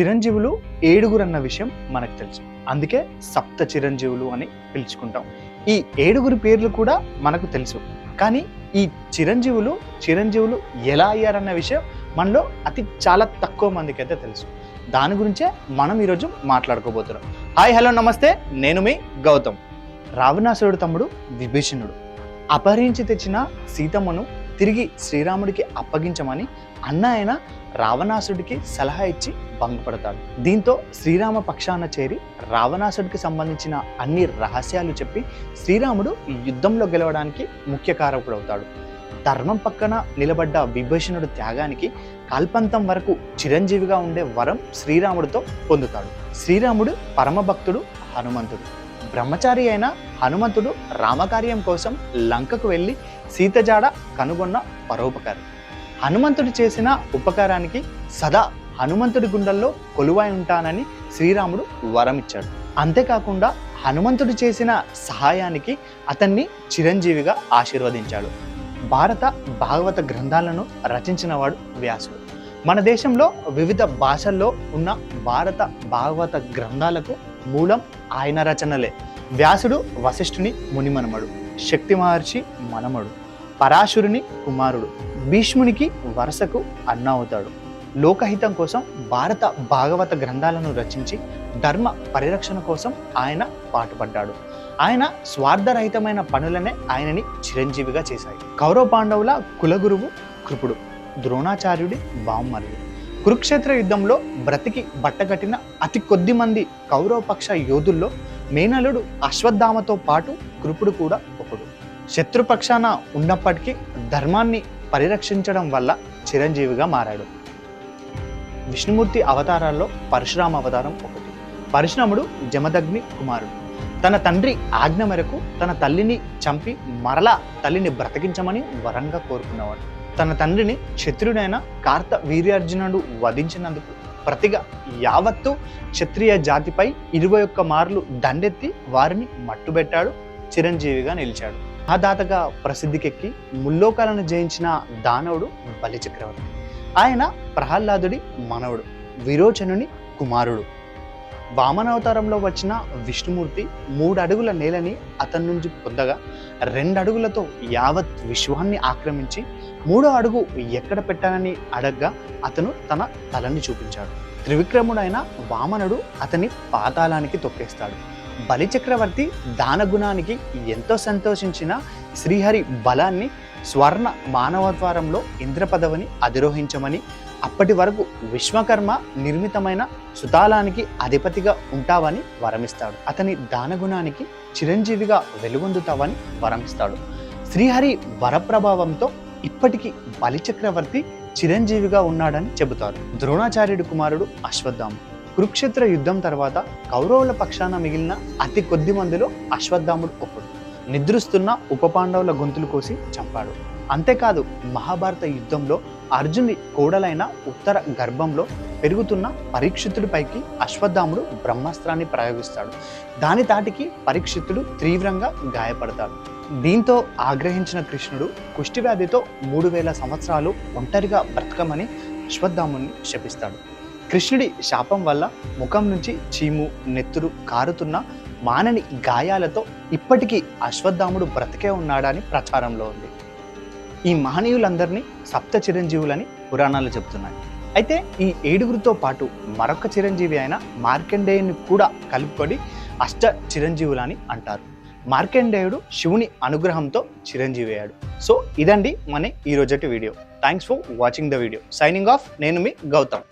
చిరంజీవులు ఏడుగురు అన్న విషయం మనకు తెలుసు. అందుకే సప్త చిరంజీవులు అని పిలుచుకుంటాం. ఈ ఏడుగురు పేర్లు కూడా మనకు తెలుసు. కానీ ఈ చిరంజీవులు చిరంజీవులు ఎలా అయ్యారన్న విషయం మనలో అతి చాలా తక్కువ మందికి అయితే తెలుసు. దాని గురించే మనం ఈరోజు మాట్లాడుకోబోతున్నాం. హాయ్ హలో నమస్తే. నేను మీ గౌతమ్. రావణాసురుడు తమ్ముడు విభీషణుడు. అపహరించి తెచ్చిన సీతమ్మను తిరిగి శ్రీరాముడికి అప్పగించమని అన్న ఆయన రావణాసుడికి సలహా ఇచ్చి భంగపడతాడు. దీంతో శ్రీరామ పక్షాన చేరి రావణాసుడికి సంబంధించిన అన్ని రహస్యాలు చెప్పి శ్రీరాముడు యుద్ధంలో గెలవడానికి ముఖ్య కారకుడవుతాడు. ధర్మం పక్కన నిలబడ్డ విభీషణుడు త్యాగానికి కాల్పంతం వరకు చిరంజీవిగా ఉండే వరం శ్రీరాముడితో పొందుతాడు. శ్రీరాముడు పరమభక్తుడు హనుమంతుడు. బ్రహ్మచారి అయిన హనుమంతుడు రామకార్యం కోసం లంకకు వెళ్ళి సీతజాడ కనుగొన్న పరోపకారి. హనుమంతుడు చేసిన ఉపకారానికి సదా హనుమంతుడి గుండెల్లో కొలువై ఉంటానని శ్రీరాముడు వరమిచ్చాడు. అంతేకాకుండా హనుమంతుడు చేసిన సహాయానికి అతన్ని చిరంజీవిగా ఆశీర్వదించాడు. భారత భాగవత గ్రంథాలను రచించినవాడు వ్యాసుడు. మన దేశంలో వివిధ భాషల్లో ఉన్న భారత భాగవత గ్రంథాలకు మూలం ఆయన రచనలే. వ్యాసుడు వశిష్ఠుని మునిమనమడు. శక్తి మహర్షి మనమడు పరాశురుని కుమారుడు భీష్మునికి వరుసకు అన్న అవుతాడు లోకహితం కోసం భారత భాగవత గ్రంథాలను రచించి ధర్మ పరిరక్షణ కోసం ఆయన పాటుపడ్డాడు. ఆయన స్వార్థరహితమైన పనులనే ఆయనని చిరంజీవిగా చేశాయి. కౌరవ పాండవుల కులగురువు కృపుడు ద్రోణాచార్యుడి బామ్మరుడు కురుక్షేత్ర యుద్ధంలో బ్రతికి బట్టగట్టిన అతి కొద్ది మంది కౌరవపక్ష యోధుల్లో మేనలుడు అశ్వత్థామతో పాటు కృపుడు కూడా ఒకడు. శత్రుపక్షాన ఉన్నప్పటికీ ధర్మాన్ని పరిరక్షించడం వల్ల చిరంజీవిగా మారాడు. విష్ణుమూర్తి అవతారాల్లో పరశురామ అవతారం ఒకటి. పరశురాముడు జమదగ్ని కుమారుడు. తన తండ్రి ఆజ్ఞ మేరకు తన తల్లిని చంపి మరలా తల్లిని బ్రతికించమని వరంగా కోరుకున్నవాడు. తన తండ్రిని క్షత్రుడైన కార్త వీర్యార్జునుడు వధించినందుకు ప్రతిగా యావత్తు క్షత్రియ జాతిపై ఇరవై ఒక్క మార్లు దండెత్తి వారిని మట్టుబెట్టాడు చిరంజీవిగా నిలిచాడు. ఆ దాతగా ప్రసిద్ధికెక్కి ముల్లోకాలను జయించిన దానవుడు బలిచక్రవర్తి ఆయన ప్రహ్లాదుడి మనవుడు విరోచనుని కుమారుడు. వామనావతారంలో వచ్చిన విష్ణుమూర్తి మూడు అడుగుల నేలని అతని నుంచి పొందగా రెండు అడుగులతో యావత్ విశ్వాన్ని ఆక్రమించి మూడో అడుగు ఎక్కడ పెట్టానని అడగ్గా అతను తన తలని చూపించాడు. త్రివిక్రముడైన వామనుడు అతని పాతాళానికి తొక్కేస్తాడు. బలిచక్రవర్తి దానగుణానికి ఎంతో సంతోషించిన శ్రీహరి బలాన్ని స్వర్ణ మానవద్వారంలో ఇంద్రపదవిని అధిరోహించమని అప్పటి వరకు విశ్వకర్మ నిర్మితమైన సుతాలానికి అధిపతిగా ఉంటావని వరమిస్తాడు. అతని దానగుణానికి చిరంజీవిగా వెలుగొందుతావని వరమిస్తాడు. శ్రీహరి వరప్రభావంతో ఇప్పటికీ బలిచక్రవర్తి చిరంజీవిగా ఉన్నాడని చెబుతారు. ద్రోణాచార్యుడి కుమారుడు అశ్వత్థామ. కురుక్షేత్ర యుద్ధం తర్వాత కౌరవుల పక్షాన మిగిలిన అతి కొద్ది మందిలో అశ్వత్థాముడు ఒకడు. నిద్రిస్తున్న ఉప పాండవుల గొంతులు కోసి చంపాడు. అంతేకాదు మహాభారత యుద్ధంలో అర్జుని కోడలైన ఉత్తర గర్భంలో పెరుగుతున్న పరీక్షితుడిపైకి అశ్వత్థాముడు బ్రహ్మాస్త్రాన్ని ప్రయోగిస్తాడు. దాని తాటికి పరీక్షితుడు తీవ్రంగా గాయపడతాడు. దీంతో ఆగ్రహించిన కృష్ణుడు కుష్టివ్యాధితో మూడు వేల సంవత్సరాలు ఒంటరిగా బ్రతకమని అశ్వత్థాముని శపిస్తాడు. కృష్ణుడి శాపం వల్ల ముఖం నుంచి చీము నెత్తురు కారుతున్న మానని గాయాలతో ఇప్పటికీ అశ్వత్థాముడు బ్రతికే ఉన్నాడని ప్రచారంలో ఉంది. ఈ మహనీయులందరినీ సప్త చిరంజీవులని పురాణాలు చెబుతున్నాయి. అయితే ఈ ఏడుగురితో పాటు మరొక చిరంజీవి అయిన మార్కండేయుని కూడా కలుపుకొని అష్ట చిరంజీవులని అంటారు. మార్కండేయుడు శివుని అనుగ్రహంతో చిరంజీవి అయ్యాడు. సో ఇదండి మన ఈ video. Thanks for watching the video signing off నేను మీ గౌతమ్.